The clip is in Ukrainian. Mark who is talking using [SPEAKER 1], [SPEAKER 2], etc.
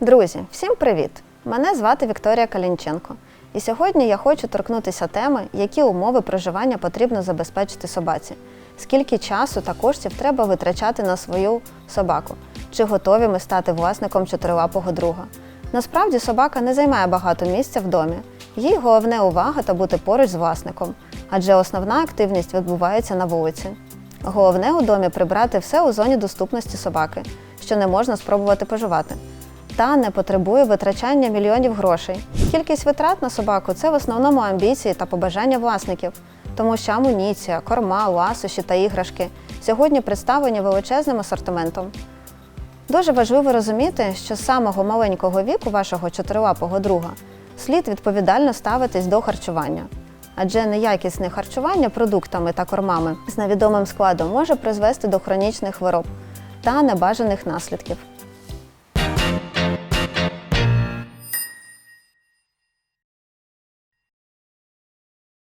[SPEAKER 1] Друзі, всім привіт! Мене звати Вікторія Калінченко. І сьогодні я хочу торкнутися теми, які умови проживання потрібно забезпечити собаці. Скільки часу та коштів треба витрачати на свою собаку? Чи готові ми стати власником чотирилапого друга? Насправді собака не займає багато місця в домі. Їй головне увага та бути поруч з власником, адже основна активність відбувається на вулиці. Головне у домі прибрати все у зоні доступності собаки, що не можна спробувати поживати. Та не потребує витрачання мільйонів грошей. Кількість витрат на собаку це в основному амбіції та побажання власників, тому що амуніція, корма, ласощі та іграшки сьогодні представлені величезним асортиментом. Дуже важливо розуміти, що з самого маленького віку вашого чотирилапого друга слід відповідально ставитись до харчування. Адже неякісне харчування продуктами та кормами з невідомим складом може призвести до хронічних хвороб та небажаних наслідків.